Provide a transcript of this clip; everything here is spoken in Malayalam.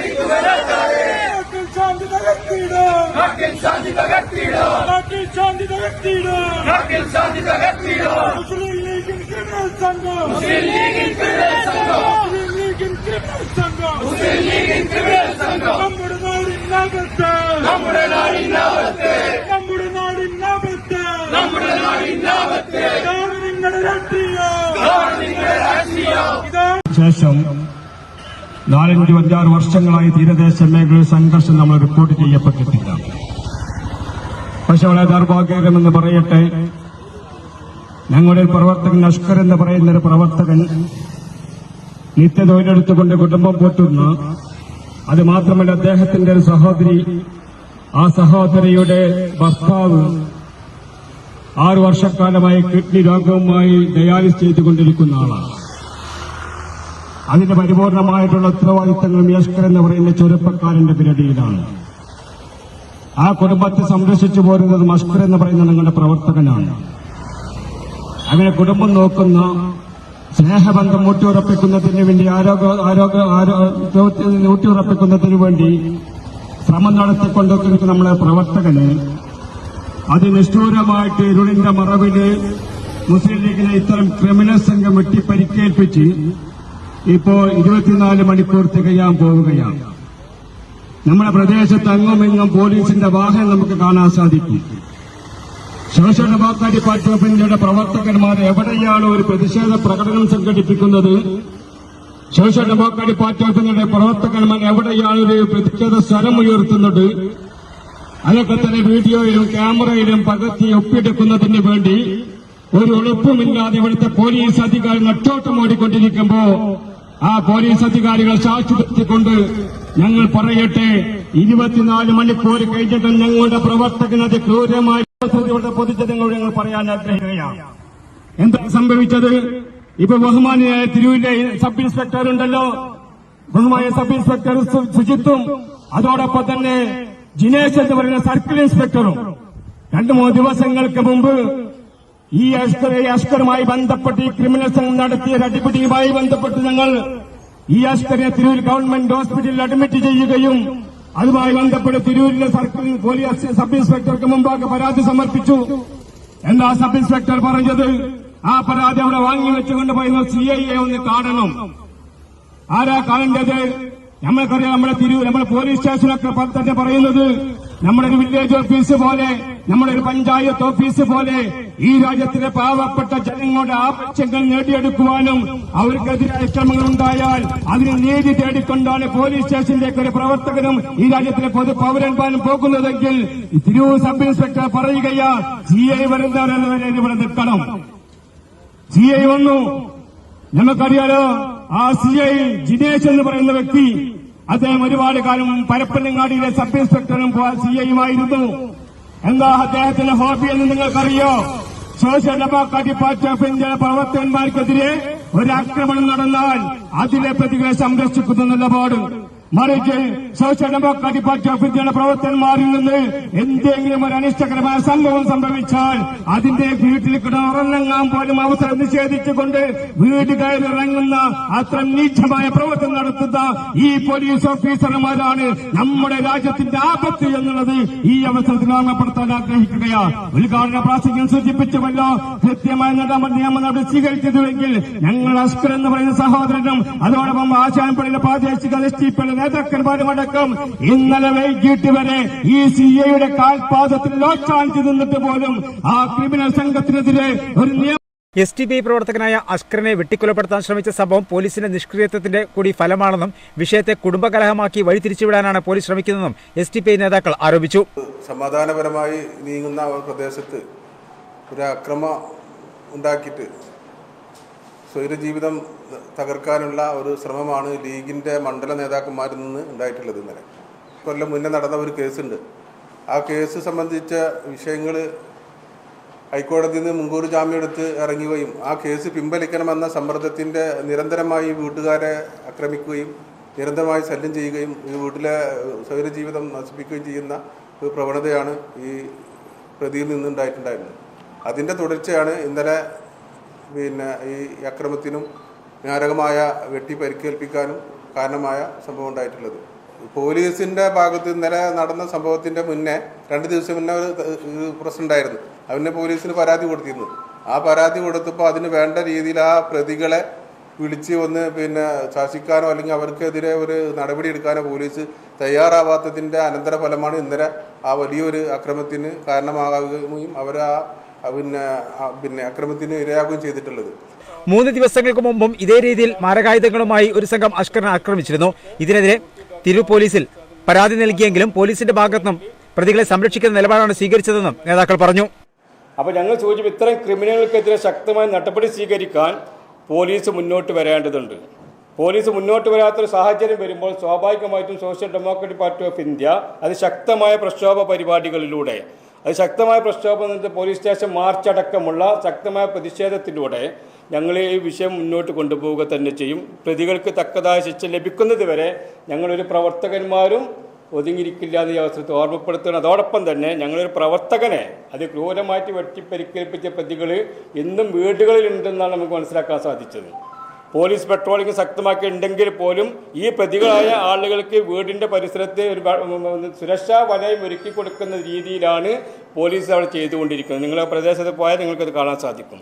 നാട്ടിൽ ശാന്തി തകർത്തിടാം നാട്ടിൽ ശാന്തി തകർത്തിടാം നാട്ടിൽ ശാന്തി തകർത്തിടാം നാട്ടിൽ ശാന്തി തകർത്തിടാം മുസ്ലിം ലീഗിൻ ക്രിമിനൽ സംഘം മുസ്ലിം ലീഗിൻ ക്രിമിനൽ സംഘം മുസ്ലിം ലീഗിൻ ക്രിമിനൽ സംഘം മുസ്ലിം ലീഗിൻ ക്രിമിനൽ സംഘം നമ്മുടെ നാടിനകത്ത് നമ്മുടെ നാടിനകത്ത് നമ്മുടെ നമ്മുടെ നാടിനകത്ത് ഇതാണ് നിങ്ങളുടെ രാഷ്ട്രീയം ഇതാണ് നിങ്ങളുടെ രാഷ്ട്രീയം ശേഷം നാലഞ്ചു അഞ്ചാറ് വർഷങ്ങളായി തീരദേശ മേഖലയിൽ സംഘർഷം നമ്മൾ റിപ്പോർട്ട് ചെയ്യപ്പെട്ടിട്ടില്ല. പക്ഷെ വളരെ ദൗർഭാഗ്യകരമെന്ന് പറയട്ടെ ഞങ്ങളുടെ പ്രവർത്തകൻ അഷ്കർ എന്ന് പറയുന്ന ഒരു പ്രവർത്തകൻ നിത്യ തൊഴിലെടുത്തുകൊണ്ട് കുടുംബം പോറ്റുന്നു. അത് മാത്രമല്ല അദ്ദേഹത്തിന്റെ ഒരു സഹോദരി ആ സഹോദരിയുടെ ഭർത്താവ് ആറു വർഷക്കാലമായി കിഡ്നി രോഗവുമായി ഡയാലിസ് ചെയ്തുകൊണ്ടിരിക്കുന്ന ആളാണ്. അതിന്റെ പരിപൂർണമായിട്ടുള്ള ഉത്തരവാദിത്തങ്ങൾ യഷ്കർ എന്ന് പറയുന്ന ചെറുപ്പക്കാരന്റെ പിരടിയിലാണ്. ആ കുടുംബത്തെ സംരക്ഷിച്ചു പോരുന്നത് മഷ്കർ എന്ന് പറയുന്ന നിങ്ങളുടെ പ്രവർത്തകനാണ്. അങ്ങനെ കുടുംബം നോക്കുന്ന സ്നേഹബന്ധം ഊട്ടിയുറപ്പിക്കുന്നതിന് വേണ്ടി ആരോഗ്യ ആരോഗ്യ ഊട്ടിയുറപ്പിക്കുന്നതിന് വേണ്ടി ശ്രമം നടത്തിക്കൊണ്ടിരിക്കുന്ന നമ്മളെ പ്രവർത്തകന് അതിനിഷ്ഠൂരമായിട്ട് ഇരുളിന്റെ മറവിൽ മുസ്ലിം ലീഗിനെ ഇത്തരം ക്രിമിനൽ സംഘം വെട്ടി പരിക്കേൽപ്പിച്ച് ഇപ്പോ ഇരുപത്തിനാല് മണിക്കൂർ തികയാൻ പോവുകയാണ്. നമ്മുടെ പ്രദേശത്ത് അങ്ങും ഇങ്ങും പോലീസിന്റെ വാഹനം നമുക്ക് കാണാൻ സാധിക്കും. സോഷ്യൽ ഡെമോക്രാറ്റിക് പാർട്ടി ഓഫ് ഇന്ത്യയുടെ പ്രവർത്തകന്മാർ എവിടെയാണ് ഒരു പ്രതിഷേധ പ്രകടനം സംഘടിപ്പിക്കുന്നത്? സോഷ്യൽ ഡെമോക്രാറ്റിക് പാർട്ടി ഓഫ് ഇന്ത്യയുടെ പ്രവർത്തകന്മാർ എവിടെയാണ് ഒരു പ്രതിഷേധ സ്വരം ഉയർത്തുന്നത്? അതൊക്കെ തന്നെ വീഡിയോയിലും ക്യാമറയിലും പകർത്തി ഒപ്പിയെടുക്കുന്നതിന് വേണ്ടി ഒരു എളുപ്പമില്ലാതെ ഇവിടുത്തെ പോലീസ് അധികാരി നട്ടോട്ടം ഓടിക്കൊണ്ടിരിക്കുമ്പോ ആ പോലീസ് അധികാരികൾ സാക്ഷിപ്പെടുത്തിക്കൊണ്ട് ഞങ്ങൾ പറയട്ടെ ഇരുപത്തിനാല് മണിക്കൂർ കഴിഞ്ഞിട്ടും ഞങ്ങളുടെ പ്രവർത്തകനത് ക്രൂരമായി പൊതുജനങ്ങളോട് ഞങ്ങൾ പറയാൻ ആഗ്രഹിക്കുകയാണ്. എന്താ സംഭവിച്ചത്? ഇപ്പൊ ബഹുമാനിയായ തിരുവിലെ സബ് ഇൻസ്പെക്ടർ ഉണ്ടല്ലോ. ബഹുമാനിയ സബ് ഇൻസ്പെക്ടർ സുജിത്തും അതോടൊപ്പം തന്നെ ജിനേഷ് എന്ന് പറയുന്ന സർക്കിൾ ഇൻസ്പെക്ടറും. രണ്ടു മൂന്ന് ദിവസങ്ങൾക്ക് മുമ്പ് ഈ അഷ്കറുമായി ബന്ധപ്പെട്ട് ഈ ക്രിമിനൽ സംഘം നടത്തിയ അടിപിടിയുമായി ബന്ധപ്പെട്ട് ഞങ്ങൾ ഈ ആശുപത്രിയെ തിരൂർ ഗവൺമെന്റ് ഹോസ്പിറ്റലിൽ അഡ്മിറ്റ് ചെയ്യുകയും അതുമായി ബന്ധപ്പെട്ട് തിരൂരിലെ സർക്കിൾ പോലീസ് സബ് ഇൻസ്പെക്ടർക്ക് മുമ്പാകെ പരാതി സമർപ്പിച്ചു. എന്താ സബ് ഇൻസ്പെക്ടർ പറഞ്ഞത്? ആ പരാതി അവിടെ വാങ്ങി വെച്ചുകൊണ്ട് പോയി സി ഐ എ ഒന്ന് കാണണം. ആരാ കാണേണ്ടത്? നമ്മൾക്കറിയാം നമ്മുടെ തിരൂർ നമ്മുടെ പോലീസ് സ്റ്റേഷനൊക്കെ തന്നെ പറയുന്നത് നമ്മുടെ ഒരു വില്ലേജ് ഓഫീസ് പോലെ നമ്മുടെ ഒരു പഞ്ചായത്ത് ഓഫീസ് പോലെ ഈ രാജ്യത്തിലെ പാവപ്പെട്ട ജനങ്ങളുടെ ആവശ്യങ്ങൾ നേടിയെടുക്കുവാനും അവർക്കെതിരായ ശ്രമങ്ങൾ ഉണ്ടായാൽ അതിന് നീതി തേടിക്കൊണ്ടാണ് പോലീസ് സ്റ്റേഷനിലേക്ക് ഒരു പ്രവർത്തകനും ഈ രാജ്യത്തിലെ പൊതു പൗരന്മാരും പോകുന്നതെങ്കിൽ തിരൂർ സബ് ഇൻസ്പെക്ടർ പറയുകയാ സി ഐ വരുന്നവരെ ഇവിടെ നിൽക്കണം. സി ഐ വന്നു. നമുക്കറിയാലോ ആ സി ഐ ജിനേഷ് എന്ന് പറയുന്ന വ്യക്തി അദ്ദേഹം ഒരുപാട് കാലം പരപ്പനങ്ങാടിയിലെ സബ് ഇൻസ്പെക്ടറും സി ഐയുമായിരുന്നു. എന്താ അദ്ദേഹത്തിന്റെ ഹോബി എന്ന് നിങ്ങൾക്കറിയോ? സോഷ്യൽ ഡെമോക്രാറ്റിക് പാർട്ടി ഓഫ് ഇന്ത്യയിലെ പ്രവർത്തകന്മാർക്കെതിരെ ഒരു ആക്രമണം നടന്നാൽ അതിലെ പ്രതികളെ സംരക്ഷിക്കുന്ന നിലപാട് മറിച്ച് സോഷ്യൽ ഡെമോക്രാറ്റിക് പാർട്ടി ഓഫ് ഇന്ത്യയുടെ പ്രവർത്തകന്മാരിൽ നിന്ന് എന്തെങ്കിലും ഒരു അനിഷ്ടകരമായ സംഭവം സംഭവിച്ചാൽ അതിന്റെ വീട്ടിൽ കിടന്നുറങ്ങാൻ പോലും അവസരം നിഷേധിച്ചുകൊണ്ട് വീട് കയറി ഇറങ്ങുന്ന അത്ര നീചമായ പ്രവർത്തനം നടത്തുന്ന ഈ പോലീസ് ഓഫീസർമാരാണ് നമ്മുടെ രാജ്യത്തിന്റെ ആപത്ത് എന്നുള്ളത് ഈ അവസരത്തിൽ ഓർമ്മപ്പെടുത്താൻ ആഗ്രഹിക്കുകയാണ്. ഉദ്ഘാടന പ്രാസംഗം സൂചിപ്പിച്ചുമല്ലോ കൃത്യമായ നിയമ നടപടി സ്വീകരിച്ചതുവെങ്കിൽ ഞങ്ങൾ അസ്കർ എന്ന് പറയുന്ന സഹോദരനും അതോടൊപ്പം ആശാൻപള്ളിയിലെ പ്രാദേശിക എസ് നേതാക്കന്മാരുമടക്കം ഇന്നലെ വൈകിട്ട് വരെ ഈ സി എയുടെ കാൽപാദത്തിൽ ലോച്ചാഞ്ചു നിന്നിട്ട് പോലും ആ ക്രിമിനൽ സംഘത്തിനെതിരെ ഒരു നിയമ എസ് ടി ബി ഐ പ്രവർത്തകനായ അഷ്കറിനെ വെട്ടിക്കൊലപ്പെടുത്താൻ ശ്രമിച്ച സംഭവം പോലീസിന്റെ നിഷ്ക്രിയത്വത്തിന്റെ കൂടി ഫലമാണെന്നും വിഷയത്തെ കുടുംബകലഹമാക്കി വഴിതിരിച്ചുവിടാനാണ് പോലീസ് ശ്രമിക്കുന്നതെന്നും എസ് ടി പി ഐ നേതാക്കൾ ആരോപിച്ചു. സമാധാനപരമായി നീങ്ങുന്ന പ്രദേശത്ത് ഒരു അക്രമം ഉണ്ടാക്കിയിട്ട് സ്വൈരജീവിതം തകർക്കാനുള്ള ഒരു ശ്രമമാണ് ലീഗിന്റെ മണ്ഡല നേതാക്കന്മാരിൽ നിന്ന് ഉണ്ടായിട്ടുള്ളത് ഇന്നലെ. കൊല്ലം മുന്നേ നടന്ന ഒരു കേസുണ്ട്. ആ കേസ് സംബന്ധിച്ച വിഷയങ്ങൾ ഹൈക്കോടതിയിൽ നിന്ന് മുൻകൂർ ജാമ്യം എടുത്ത് ഇറങ്ങുകയും ആ കേസ് പിൻവലിക്കണമെന്ന സമ്മർദ്ദത്തിന്റെ നിരന്തരമായി വീട്ടുകാരെ ആക്രമിക്കുകയും നിരന്തരമായി ശല്യം ചെയ്യുകയും ഈ വീട്ടിലെ സ്വൈരജീവിതം നശിപ്പിക്കുകയും ചെയ്യുന്ന ഒരു പ്രവണതയാണ് ഈ പ്രതിയിൽ നിന്നുണ്ടായിട്ടുണ്ടായിരുന്നത്. അതിന്റെ തുടർച്ചയാണ് ഇന്നലെ പിന്നെ ഈ അക്രമത്തിനും മാരകമായ വെട്ടി പരിക്കേൽപ്പിക്കാനും കാരണമായ സംഭവം ഉണ്ടായിട്ടുള്ളത്. പോലീസിന്റെ ഭാഗത്ത് ഇന്നലെ നടന്ന സംഭവത്തിന്റെ മുന്നേ രണ്ട് ദിവസം മുന്നേ ഒരു പ്രശ്നം ഉണ്ടായിരുന്നു. അതിന് പോലീസിന് പരാതി കൊടുത്തിരുന്നു. ആ പരാതി കൊടുത്തപ്പോൾ അതിന് വേണ്ട രീതിയിൽ ആ പ്രതികളെ വിളിച്ച് വന്ന് പിന്നെ ശാസിക്കാനോ അല്ലെങ്കിൽ അവർക്കെതിരെ ഒരു നടപടി എടുക്കാനോ പോലീസ് തയ്യാറാവാത്തതിന്റെ അനന്തരഫലമാണ് ഇന്നലെ ആ വലിയൊരു അക്രമത്തിന് കാരണമാകുകയും അവർ ആ പിന്നെ പിന്നെ അക്രമത്തിന് ഇരയാകുകയും ചെയ്തിട്ടുള്ളത്. മൂന്ന് ദിവസങ്ങൾക്ക് മുമ്പും ഇതേ രീതിയിൽ മാരകായുധങ്ങളുമായി ഒരു സംഘം അഷ്കറിനെ ആക്രമിച്ചിരുന്നു. ഇതിനെതിരെ തിരു പോലീസിൽ പരാതി നൽകിയെങ്കിലും പോലീസിന്റെ ഭാഗത്തുനിന്നും പ്രതികളെ സംരക്ഷിക്കുന്ന നിലപാടാണ് സ്വീകരിച്ചതെന്നും നേതാക്കൾ പറഞ്ഞു. അപ്പോൾ ഞങ്ങൾ ചോദിച്ചു ഇത്തരം ക്രിമിനലുകൾക്കെതിരെ ശക്തമായ നടപടി സ്വീകരിക്കാൻ പോലീസ് മുന്നോട്ട് വരേണ്ടതുണ്ട്. പോലീസ് മുന്നോട്ട് വരാത്തൊരു സാഹചര്യം വരുമ്പോൾ സ്വാഭാവികമായിട്ടും social democratic party of India അത് ശക്തമായ പ്രക്ഷോഭ പരിപാടികളിലൂടെ അത് ശക്തമായ പ്രക്ഷോഭം എന്നിട്ട് പോലീസ് സ്റ്റേഷൻ മാർച്ച് അടക്കമുള്ള ശക്തമായ പ്രതിഷേധത്തിലൂടെ ഞങ്ങൾ ഈ വിഷയം മുന്നോട്ട് കൊണ്ടുപോവുക തന്നെ ചെയ്യും. പ്രതികൾക്ക് തക്കതായ ശിക്ഷ ലഭിക്കുന്നത് വരെ ഞങ്ങളൊരു പ്രവർത്തകന്മാരും ഒതുങ്ങിയിരിക്കില്ല എന്ന് ഈ അവസരത്തിൽ ഓർമ്മപ്പെടുത്തുകയാണ്. അതോടൊപ്പം തന്നെ ഞങ്ങളൊരു പ്രവർത്തകനെ അത് ക്രൂരമായിട്ട് വെട്ടിപ്പരിക്കേൽപ്പിച്ച പ്രതികൾ ഇന്നും വീടുകളിലുണ്ടെന്നാണ് നമുക്ക് മനസ്സിലാക്കാൻ സാധിച്ചത്. പോലീസ് പെട്രോളിംഗ് ശക്തമാക്കിയിട്ടുണ്ടെങ്കിൽ പോലും ഈ പ്രതികളായ ആളുകൾക്ക് വീടിന്റെ പരിസരത്ത് ഒരു സുരക്ഷാ വലയം ഒരുക്കി കൊടുക്കുന്ന രീതിയിലാണ് പോലീസ് അവിടെ ചെയ്തുകൊണ്ടിരിക്കുന്നത്. നിങ്ങൾ പ്രദേശത്ത് പോയാൽ നിങ്ങൾക്കത് കാണാൻ സാധിക്കും.